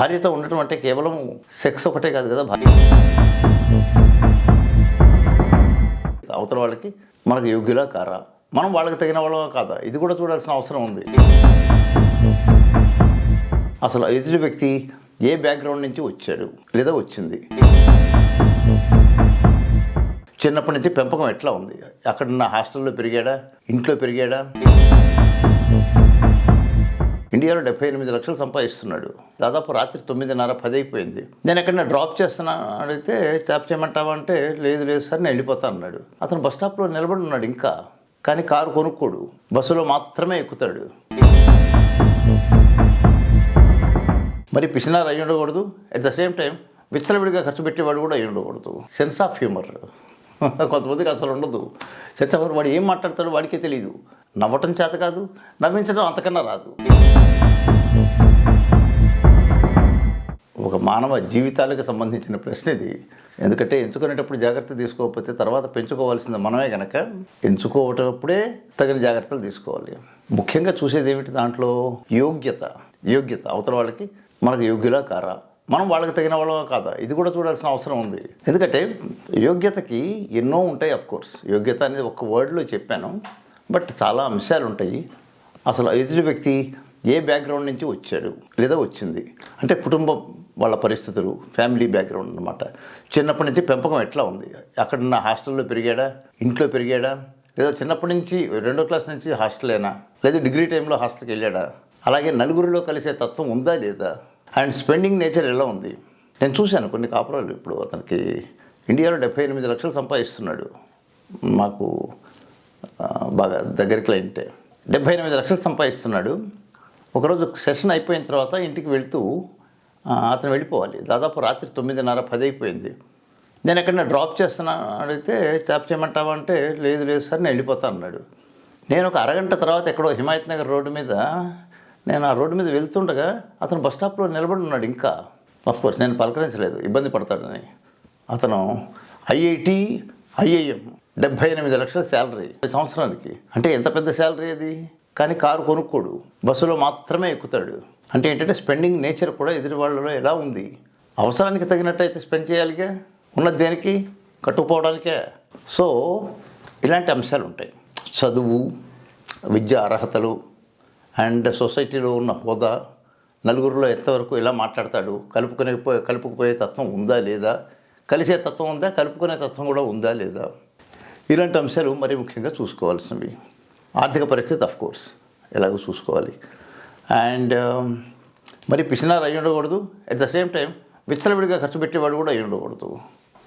భార్యతో ఉండటం అంటే కేవలం సెక్స్ ఒకటే కాదు కదా భార్య? అవతల వాళ్ళకి మనకు యోగ్యులా కారా? మనం వాళ్ళకి తగిన వాళ్ళమా కాదా? ఇది కూడా చూడాల్సిన అవసరం ఉంది. అసలు ఎదుటి వ్యక్తి ఏ బ్యాక్గ్రౌండ్ నుంచి వచ్చాడు లేదా వచ్చింది? చిన్నప్పటి నుంచి పెంపకం ఎట్లా ఉంది? అక్కడున్న హాస్టల్లో పెరిగాడా? ఇంట్లో పెరిగాడా? ఇండియాలో డెబ్బై ఎనిమిది లక్షలు సంపాదిస్తున్నాడు. దాదాపు రాత్రి తొమ్మిదిన్నర పది అయిపోయింది. నేను ఎక్కడన్నా డ్రాప్ చేస్తున్నా అడిగితే చాప్ చేయమంటావా? అంటే లేదు లేదు సార్ నేను వెళ్ళిపోతాను అన్నాడు. అతను బస్ స్టాప్లో నిలబడి ఉన్నాడు ఇంకా. కానీ కారు కొనుక్కోడు. బస్సులో మాత్రమే ఎక్కుతాడు. మరి పిసినారు అయి ఉండకూడదు. అట్ ద సేమ్ టైం విచ్చలవిడిగా ఖర్చు పెట్టేవాడు కూడా అయి ఉండకూడదు. సెన్స్ ఆఫ్ హ్యూమర్ కొంతమందికి అసలు ఉండదు. సెన్స్ ఆఫ్ వాడు ఏం మాట్లాడతాడో వాడికే తెలియదు నవ్వటం చేత కాదు. నవ్వించడం అంతకన్నా రాదు. ఒక మానవ జీవితాలకు సంబంధించిన ప్రశ్న ఇది. ఎందుకంటే ఎంచుకునేటప్పుడు జాగ్రత్త తీసుకోకపోతే తర్వాత పెంచుకోవాల్సింది మనమే కనుక ఎంచుకోవటప్పుడే తగిన జాగ్రత్తలు తీసుకోవాలి. ముఖ్యంగా చూసేది ఏమిటి దాంట్లో? యోగ్యత. యోగ్యత. అవతల వాళ్ళకి మనకు యోగ్యులా కారా? మనం వాళ్ళకి తగిన వాళ్ళ కాదా? ఇది కూడా చూడాల్సిన అవసరం ఉంది. ఎందుకంటే యోగ్యతకి ఎన్నో ఉంటాయి అఫ్ కోర్స్ యోగ్యత అనేది ఒక వర్డ్లో చెప్పాను. బట్ చాలా అంశాలు ఉంటాయి అసలు ఎదుటి వ్యక్తి ఏ బ్యాక్గ్రౌండ్ నుంచి వచ్చాడు లేదా వచ్చింది? అంటే కుటుంబం వాళ్ళ పరిస్థితులు ఫ్యామిలీ బ్యాక్గ్రౌండ్ అనమాట చిన్నప్పటి నుంచి పెంపకం ఎట్లా ఉంది? అక్కడున్న హాస్టల్లో పెరిగాడా? ఇంట్లో పెరిగాడా? లేదా చిన్నప్పటి నుంచి రెండో క్లాస్ నుంచి హాస్టలేనా? లేదా డిగ్రీ టైంలో హాస్టల్కి వెళ్ళాడా? అలాగే నలుగురిలో కలిసే తత్వం ఉందా లేదా? అండ్ స్పెండింగ్ నేచర్ ఎలా ఉంది? నేను చూశాను కొన్ని కాపురాలు ఇప్పుడు అతనికి. ఇండియాలో డెబ్బై ఎనిమిది లక్షలు సంపాదిస్తున్నాడు. మాకు బాగా దగ్గర క్లయింటే డెబ్బై ఎనిమిది లక్షలు సంపాదిస్తున్నాడు. ఒకరోజు సెషన్ అయిపోయిన తర్వాత ఇంటికి వెళ్తూ అతను వెళ్ళిపోవాలి. దాదాపు రాత్రి తొమ్మిదిన్నర పది అయిపోయింది నేను ఎక్కడన్నా డ్రాప్ చేస్తున్నా అడిగితే చాప్ చేయమంటావా? అంటే లేదు లేదు సార్ నేను వెళ్ళిపోతాను అన్నాడు. నేను ఒక అరగంట తర్వాత ఎక్కడో హిమాయత్ నగర్ రోడ్డు మీద నేను ఆ రోడ్డు మీద వెళ్తుండగా అతను బస్ స్టాప్లో నిలబడి ఉన్నాడు ఇంకా. కోర్స్ నేను పలకరించలేదు. ఇబ్బంది పడతాడని. అతను ఐఐటి ఐఐఎం డెబ్బై ఎనిమిది లక్షల శాలరీ. సంవత్సరానికి. అంటే ఎంత పెద్ద శాలరీ అది? కానీ కారు కొనుక్కోడు. బస్సులో మాత్రమే ఎక్కుతాడు. అంటే ఏంటంటే స్పెండింగ్ నేచర్ కూడా ఎదుటి వాళ్ళలో ఎలా ఉంది? అవసరానికి తగినట్టు అయితే స్పెండ్ చేయాలిగా? ఉన్నది దేనికి? కట్టుకుపోవడానికే. సో ఇలాంటి అంశాలు ఉంటాయి. చదువు విద్య అర్హతలు అండ్ సొసైటీలో ఉన్న హోదా నలుగురిలో ఎంతవరకు ఇలా మాట్లాడతాడు కలుపుకునే కలుపుకుపోయే తత్వం ఉందా లేదా? కలిసే తత్వం ఉందా? కలుపుకునే తత్వం కూడా ఉందా లేదా? ఇలాంటి అంశాలు మరి ముఖ్యంగా చూసుకోవాల్సినవి. ఆర్థిక పరిస్థితి అఫ్ కోర్స్ ఎలాగో చూసుకోవాలి. అండ్ um, మరి పిసినారు అయి ఉండకూడదు. అట్ ద సేమ్ టైం విచ్చలవిడిగా ఖర్చు పెట్టేవాడు కూడా అయి ఉండకూడదు.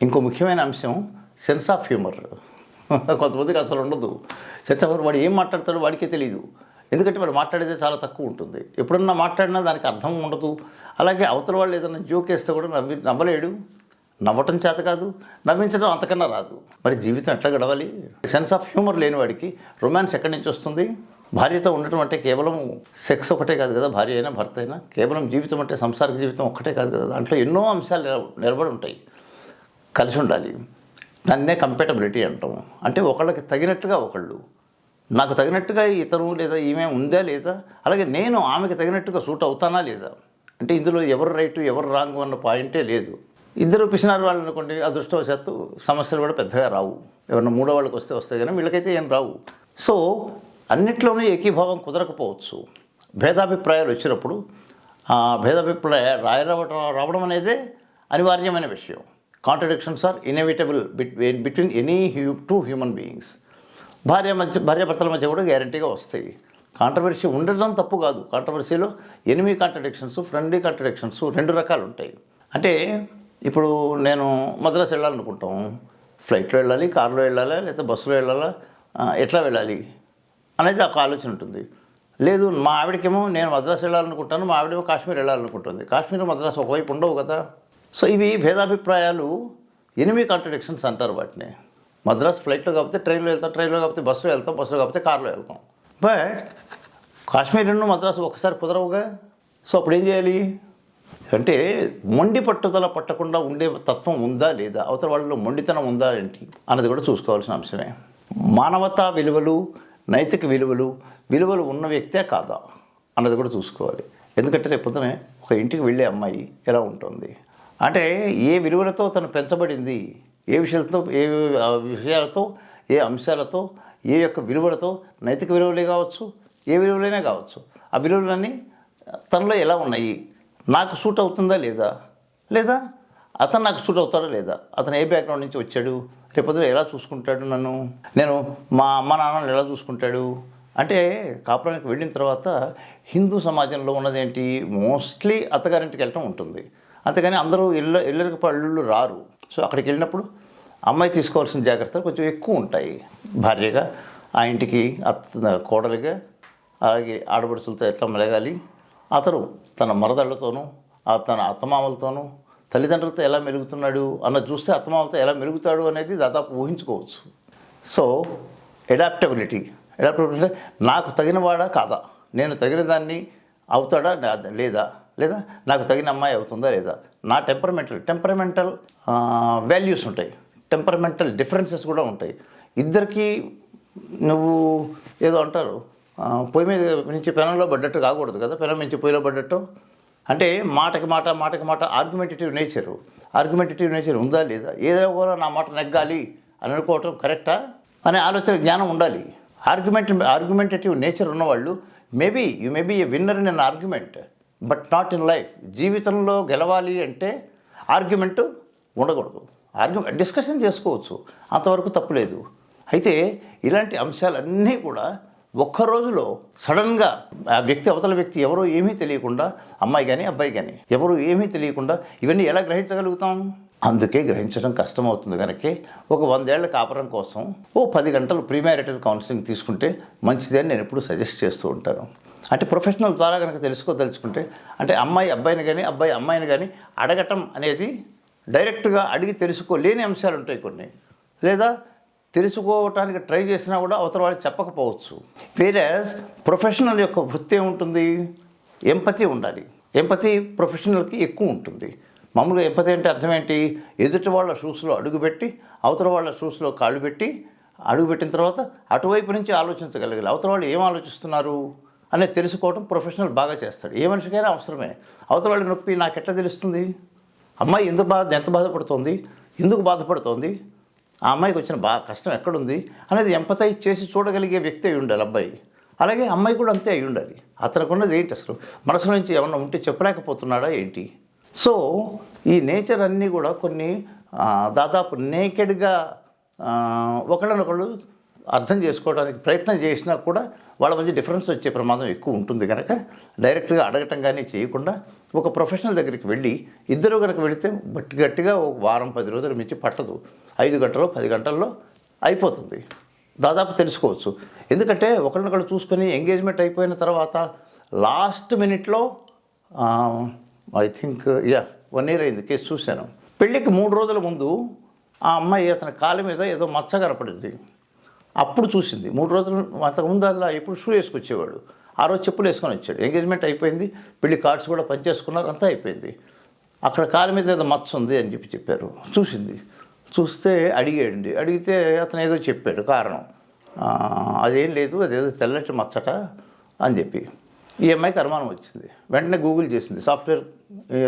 ఇంకో ముఖ్యమైన అంశం సెన్స్ ఆఫ్ హ్యూమర్ కొంతమందికి అసలు ఉండదు. సెన్స్ ఆఫ్ హ్యూమర్ వాడు ఏం మాట్లాడతాడో వాడికే తెలియదు ఎందుకంటే వాడు మాట్లాడేది చాలా తక్కువ ఉంటుంది. ఎప్పుడన్నా మాట్లాడినా దానికి అర్థం ఉండదు. అలాగే అవతల వాళ్ళు ఏదైనా జోక్ వేస్తే కూడా నవ్వి నవ్వలేడు. నవ్వటం చేత కాదు నవ్వించడం అంతకన్నా రాదు. మరి జీవితం ఎట్లా గడవాలి? సెన్స్ ఆఫ్ హ్యూమర్ లేని వాడికి రొమాన్స్ ఎక్కడి నుంచి వస్తుంది? భార్యతో ఉండటం అంటే కేవలం సెక్స్ ఒకటే కాదు కదా భార్య అయినా భర్త అయినా. కేవలం జీవితం అంటే సంసారిక జీవితం ఒక్కటే కాదు కదా. దాంట్లో ఎన్నో అంశాలు నిలబడి ఉంటాయి. కలిసి ఉండాలి. దాన్నే కంపేటబిలిటీ అంటాము అంటే ఒకళ్ళకి తగినట్టుగా ఒకళ్ళు. నాకు తగినట్టుగా ఇతను లేదా ఈమె ఉందా లేదా? అలాగే నేను ఆమెకి తగినట్టుగా సూట్ అవుతానా లేదా? అంటే ఇందులో ఎవరు రైటు ఎవరు రాంగు అన్న పాయింటే లేదు. ఇద్దరు పిసినారు వాళ్ళు అనుకోండి అదృష్టవశాత్తు సమస్యలు కూడా పెద్దగా రావు. ఎవరన్నా మూడో వాళ్ళకి వస్తే వస్తాయి కానీ వీళ్ళకైతే ఏం రావు. సో అన్నిట్లోనూ ఏకీభావం కుదరకపోవచ్చు. భేదాభిప్రాయాలు వచ్చినప్పుడు ఆ భేదాభిప్రాయ రాయరావడం రావడం అనేదే అనివార్యమైన విషయం. Contradictions are inevitable between between any hu two human beings భార్య మధ్య భార్యాభర్తల మధ్య కూడా గ్యారంటీగా వస్తాయి. కాంట్రవర్సీ ఉండడం తప్పు కాదు. కాంట్రవర్సీలో ఎనిమి కాంట్రడిక్షన్స్ ఫ్రెండ్లీ కాంట్రడిక్షన్స్ రెండు రకాలు ఉంటాయి అంటే ఇప్పుడు నేను మద్రాసు వెళ్ళాలనుకుంటాం. ఫ్లైట్లో వెళ్ళాలి కార్లో వెళ్ళాలా లేకపోతే బస్సులో వెళ్ళాలా? ఎట్లా వెళ్ళాలి? అనేది ఒక ఆలోచన ఉంటుంది. లేదు మా ఆవిడకేమో నేను మద్రాసు వెళ్ళాలనుకుంటాను మా ఆవిడేమో కాశ్మీర్ వెళ్ళాలనుకుంటుంది. కాశ్మీర్ మద్రాసు ఒకవైపు ఉండవు కదా. సో ఇవి భేదాభిప్రాయాలు ఎనిమిది కాంట్రడిక్షన్స్ అంటారు వాటిని. మద్రాస్ ఫ్లైట్లో కాకపోతే ట్రైన్లో వెళ్తాం ట్రైన్లో కాకపోతే బస్సులో వెళ్తాం బస్సులో కాకపోతే కార్లో వెళ్తాం. బట్ కాశ్మీర్ నుండి మద్రాసు ఒకసారి కుదరవుగా? సో అప్పుడు ఏం చేయాలి? అంటే మొండి పట్టుదల పట్టకుండా ఉండే తత్వం ఉందా లేదా? అవతల వాళ్ళలో మొండితనం ఉందా ఏంటి? అన్నది కూడా చూసుకోవాల్సిన అంశమే. మానవతా విలువలు నైతిక విలువలు విలువలు ఉన్న వ్యక్తే కాదా? అన్నది కూడా చూసుకోవాలి. ఎందుకంటే రేపు పొద్దునే ఒక ఇంటికి వెళ్ళే అమ్మాయి ఎలా ఉంటుంది? అంటే ఏ విలువలతో తను పెంచబడింది? ఏ విషయాలతో ఏ విషయాలతో ఏ అంశాలతో ఏ యొక్క విలువలతో? నైతిక విలువలే కావచ్చు ఏ విలువలైనా కావచ్చు. ఆ విలువలన్నీ తనలో ఎలా ఉన్నాయి? నాకు సూట్ అవుతుందా లేదా? లేదా? అతను నాకు సూట్ అవుతాడా లేదా? అతను ఏ బ్యాక్గ్రౌండ్ నుంచి వచ్చాడు? రేపొద్దున ఎలా చూసుకుంటాడు నన్ను? నేను మా అమ్మ నాన్నని ఎలా చూసుకుంటాడు? అంటే కాపురానికి వెళ్ళిన తర్వాత హిందూ సమాజంలో ఉన్నదేంటి? మోస్ట్లీ అత్తగారింటికి వెళ్ళటం ఉంటుంది. అంతేగాని అందరూ ఇళ్ళ ఇళ్ళకి పళ్ళు రారు. సో అక్కడికి వెళ్ళినప్పుడు అమ్మాయి తీసుకోవాల్సిన జాగ్రత్తలు కొంచెం ఎక్కువ ఉంటాయి. భార్యగా ఆ ఇంటికి అత్త కోడలిగా అలాగే ఆడబడుచులతో ఎట్లా మెలగాలి? అతను తన మరదళ్ళతోనూ తన అత్తమామలతోనూ తల్లిదండ్రులతో ఎలా మెరుగుతున్నాడు అన్న చూస్తే అత్తమామలతో ఎలా మెరుగుతాడు అనేది దాదాపు ఊహించుకోవచ్చు. సో అడాప్టబిలిటీ ఎడాప్టబిలిటీ నాకు తగినవాడా కాదా? నేను తగిన దాన్ని అవుతాడా లేదా? లేదా నాకు తగిన అమ్మాయి అవుతుందా? లేదా? నా టెంపరమెంటల్ టెంపరమెంటల్ వాల్యూస్ ఉంటాయి. టెంపరమెంటల్ డిఫరెన్సెస్ కూడా ఉంటాయి. ఇద్దరికీ నువ్వు ఏదో అంటారు పొయ్యి మీద నుంచి పెనంలో పడ్డట్టు కాకూడదు కదా పెనం నుంచి పొయ్యిలో పడ్డట్టు? అంటే మాటకి మాట మాటకి మాట ఆర్గ్యుమెంటేటివ్ నేచరు ఆర్గ్యుమెంటేటివ్ నేచర్ ఉందా లేదా? ఏదో కూడా నా మాట నెగ్గాలి అని అనుకోవటం కరెక్టా అనే ఆలోచన జ్ఞానం ఉండాలి. ఆర్గ్యుమెంట్ ఆర్గ్యుమెంటేటివ్ నేచర్ ఉన్నవాళ్ళు maybe you may be a winner in an argument but not in life జీవితంలో గెలవాలి అంటే ఆర్గ్యుమెంట్ ఉండకూడదు. ఆర్గ్యుమెంట్ డిస్కషన్ చేసుకోవచ్చు. అంతవరకు తప్పులేదు అయితే ఇలాంటి అంశాలన్నీ కూడా ఒక్క రోజులో సడన్గా ఆ వ్యక్తి అవతల వ్యక్తి ఎవరో ఏమీ తెలియకుండా అమ్మాయి కానీ అబ్బాయి కానీ ఎవరు ఏమీ తెలియకుండా ఇవన్నీ ఎలా గ్రహించగలుగుతాం? అందుకే గ్రహించడం కష్టమవుతుంది కనుక ఒక వందేళ్ళ కాపురం కోసం ఓ పది గంటలు ప్రీమ్యారిటల్ కౌన్సిలింగ్ తీసుకుంటే మంచిది అని నేను ఎప్పుడు సజెస్ట్ చేస్తూ ఉంటాను. అంటే ప్రొఫెషనల్ ద్వారా కనుక తెలుసుకోదలుచుకుంటే అంటే అమ్మాయి అబ్బాయిని కానీ అబ్బాయి అమ్మాయిని కానీ అడగటం అనేది డైరెక్ట్గా అడిగి తెలుసుకోలేని అంశాలు ఉంటాయి కొన్ని. లేదా తెలుసుకోవటానికి ట్రై చేసినా కూడా అవతల వాళ్ళు చెప్పకపోవచ్చు. వేరేస్ ప్రొఫెషనల్ యొక్క వృత్తి ఏముంటుంది? ఎంపతి ఉండాలి. ఎంపతి ప్రొఫెషనల్కి ఎక్కువ ఉంటుంది. మామూలుగా ఎంపతి అంటే అర్థం ఏంటి? ఎదుటి వాళ్ళ షూస్లో అడుగుపెట్టి అవతల వాళ్ళ షూస్లో కాళ్ళు పెట్టి అడుగుపెట్టిన తర్వాత అటువైపు నుంచి ఆలోచించగలగాలి. అవతల వాళ్ళు ఏం ఆలోచిస్తున్నారు? అనేది తెలుసుకోవడం ప్రొఫెషనల్ బాగా చేస్తాడు. ఏ మనిషికైనా అవసరమే. అవతల వాళ్ళ నొప్పి నాకు ఎట్లా తెలుస్తుంది? అమ్మాయి ఎందుకు బాధ ఎంత బాధపడుతోంది? ఎందుకు బాధపడుతోంది? ఆ అమ్మాయికి వచ్చిన బాగా కష్టం ఎక్కడుంది? అనేది ఎంపతైజ్ చేసి చూడగలిగే వ్యక్తి అయి ఉండాలి అబ్బాయి. అలాగే అమ్మాయి కూడా అంతే అయి ఉండాలి. అతనికి ఏంటి అసలు? మనసు నుంచి ఏమన్నా ఉంటే చెప్పలేకపోతున్నాడా ఏంటి? సో ఈ నేచర్ అన్నీ కూడా కొన్ని దాదాపు నేకెడ్గా ఒకళ్ళనొకళ్ళు అర్థం చేసుకోవడానికి ప్రయత్నం చేసినా కూడా వాళ్ళ మధ్య డిఫరెన్స్ వచ్చే ప్రమాదం ఎక్కువ ఉంటుంది కనుక డైరెక్ట్గా అడగటం కానీ చేయకుండా ఒక ప్రొఫెషనల్ దగ్గరికి వెళ్ళి ఇద్దరు కనుక వెళితే గట్టి గట్టిగా ఒక వారం పది రోజులు మించి పట్టదు. ఐదు గంటలు పది గంటల్లో అయిపోతుంది. దాదాపు తెలుసుకోవచ్చు. ఎందుకంటే ఒకరినొకరు చూసుకొని ఎంగేజ్మెంట్ అయిపోయిన తర్వాత లాస్ట్ మినిట్లో I think yeah one year అయింది కేసు చూశాను. పెళ్ళికి మూడు రోజుల ముందు ఆ అమ్మాయి అతని కాలు మీద ఏదో మచ్చ కనపడింది. అప్పుడు చూసింది. మూడు రోజులు అంతకుముందు అలా ఎప్పుడు షూ వేసుకొచ్చేవాడు. ఆ రోజు చెప్పులు వేసుకొని వచ్చాడు. ఎంగేజ్మెంట్ అయిపోయింది. పెళ్ళి కార్డ్స్ కూడా పనిచేసుకున్నారు. అంతా అయిపోయింది. అక్కడ కాలు మీద ఏదో మచ్చ ఉంది అని చెప్పి చెప్పారు. చూసింది. చూస్తే అడిగాడండి. అడిగితే అతను ఏదో చెప్పాడు. కారణం. అదేం లేదు. అదేదో తెల్లటి మచ్చట అని చెప్పి. ఈ అమ్మాయికి అనుమానం వచ్చింది. వెంటనే గూగుల్ చేసింది. సాఫ్ట్వేర్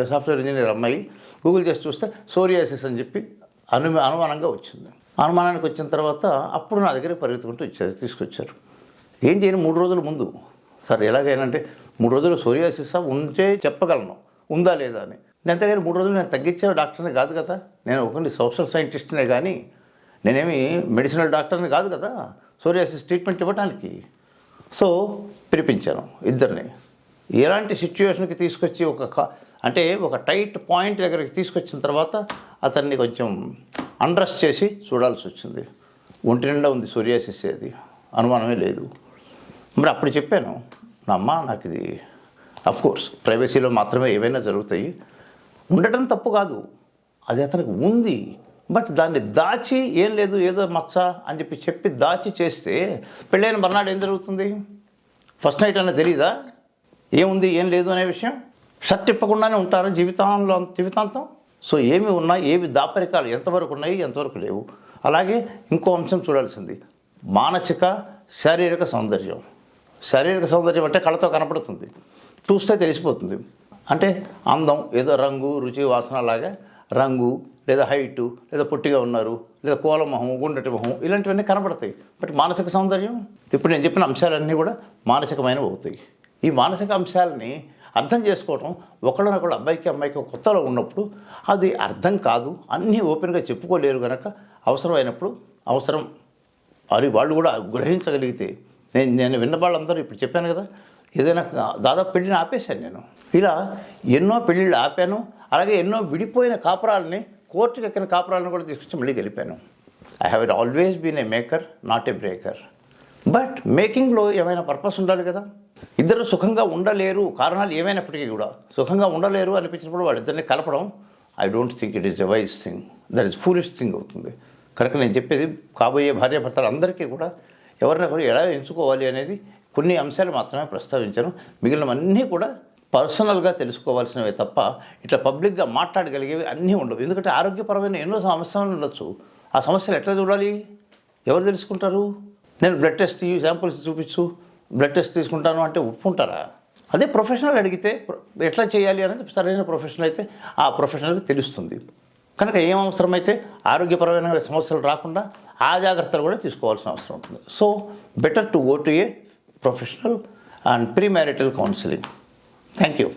సాఫ్ట్వేర్ ఇంజనీర్ అమ్మాయి గూగుల్ చేసి చూస్తే సోరియాసిస్ అని చెప్పి అను అనుమానంగా వచ్చింది. అనుమానానికి వచ్చిన తర్వాత అప్పుడు నా దగ్గర పరిగెత్తుకుంటూ ఇచ్చారు తీసుకొచ్చారు. ఏం చేయను మూడు రోజుల ముందు. సార్ ఎలాగైనంటే మూడు రోజులు సోరియాసిస్ ఉంటే చెప్పగలను. ఉందా లేదా అని. నేను దగ్గర మూడు రోజులు నేను తగ్గించే డాక్టర్ని కాదు కదా. నేను ఒకటి సోషల్ సైంటిస్ట్నే కానీ నేనేమి మెడిసినల్ డాక్టర్ని కాదు కదా. సోరియాసిస్ ట్రీట్మెంట్ ఇవ్వడానికి సో పిలిపించాను ఇద్దరిని. ఎలాంటి సిచ్యువేషన్కి తీసుకొచ్చి ఒక క- అంటే ఒక టైట్ పాయింట్ దగ్గరికి తీసుకొచ్చిన తర్వాత అతన్ని కొంచెం అండ్రస్ చేసి చూడాల్సి వచ్చింది. ఒంటి నిండా ఉంది సూర్యాసిస్ అది అనుమానమే లేదు. మరి అప్పుడు చెప్పాను నా అమ్మ నాకు ఇది కోర్స్ ప్రైవసీలో మాత్రమే ఏవైనా జరుగుతాయి. ఉండటం తప్పు కాదు. అది అతనికి ఉంది. బట్ దాన్ని దాచి ఏం లేదు ఏదో మచ్చ అని చెప్పి చెప్పి దాచి చేస్తే పెళ్ళైన మర్నాడు ఏం జరుగుతుంది? ఫస్ట్ నైట్ అన్న తెలీదా? ఏముంది ఏం లేదు అనే విషయం? షర్ట్ ఇప్పకుండానే ఉంటారు జీవితంలో జీవితాంతం? సో ఏమి ఉన్నాయి ఏవి దాపరికాలు ఎంతవరకు ఉన్నాయి ఎంతవరకు లేవు. అలాగే ఇంకో అంశం చూడాల్సింది. మానసిక శారీరక సౌందర్యం. శారీరక సౌందర్యం అంటే కళతో కనపడుతుంది. చూస్తే తెలిసిపోతుంది. అంటే అందం ఏదో రంగు రుచి వాసన లాగా రంగు లేదా హైటు లేదా పొట్టిగా ఉన్నారు లేదా కోల మొహం గుండటి మొహం ఇలాంటివన్నీ కనపడతాయి. బట్ మానసిక సౌందర్యం? ఇప్పుడు నేను చెప్పిన అంశాలన్నీ కూడా మానసికమైనవి అవుతాయి. ఈ మానసిక అంశాలని అర్థం చేసుకోవటం ఒకళ్ళనొకళ్ళు అబ్బాయికి అమ్మాయికి కొత్తలో ఉన్నప్పుడు అది అర్థం కాదు అన్నీ ఓపెన్గా చెప్పుకోలేరు కనుక అవసరమైనప్పుడు అవసరం అది వాళ్ళు కూడా గ్రహించగలిగితే. నేను నేను విన్న వాళ్ళందరూ ఇప్పుడు చెప్పాను కదా ఏదైనా దాదాపు పెళ్ళిని ఆపేశాను నేను. ఇలా ఎన్నో పెళ్ళిళ్ళు ఆపాను అలాగే ఎన్నో విడిపోయిన కాపురాలని కోర్టుకి ఎక్కిన కాపురాలను కూడా తీసుకొచ్చి మళ్ళీ గెలిపాను. I have it always been a maker not a breaker but మేకింగ్లో ఏమైనా పర్పస్ ఉండాలి కదా? ఇద్దరు సుఖంగా ఉండలేరు. కారణాలు ఏమైనప్పటికీ కూడా సుఖంగా ఉండలేరు అనిపించినప్పుడు వాళ్ళిద్దరిని కలపడం I don't think it is a wise thing that is foolish thing అవుతుంది. కనుక నేను చెప్పేది కాబోయే భార్యాభర్తలు అందరికీ కూడా ఎవరినొకరు ఎలా ఎంచుకోవాలి అనేది కొన్ని అంశాలు మాత్రమే ప్రస్తావించాను. మిగిలినవన్నీ కూడా పర్సనల్గా తెలుసుకోవాల్సినవే తప్ప ఇట్లా పబ్లిక్గా మాట్లాడగలిగేవి అన్నీ ఉండవు. ఎందుకంటే ఆరోగ్యపరమైన ఎన్నో సమస్యలు ఉండొచ్చు. ఆ సమస్యలు ఎట్లా చూడాలి? ఎవరు తెలుసుకుంటారు? నేను బ్లడ్ టెస్ట్ ఈ శాంపుల్స్ చూపించు. బ్లడ్ టెస్ట్ తీసుకుంటాను అంటే ఒప్పుకుంటారా? అదే ప్రొఫెషనల్ అడిగితే ఎట్లా చేయాలి అనేది సరైన ప్రొఫెషనల్ అయితే ఆ ప్రొఫెషనల్కి తెలుస్తుంది. కనుక ఏం అవసరమైతే ఆరోగ్యపరమైన సమస్యలు రాకుండా ఆ జాగ్రత్తలు కూడా తీసుకోవాల్సిన అవసరం ఉంటుంది. So better to go to a professional and premarital counselling thank you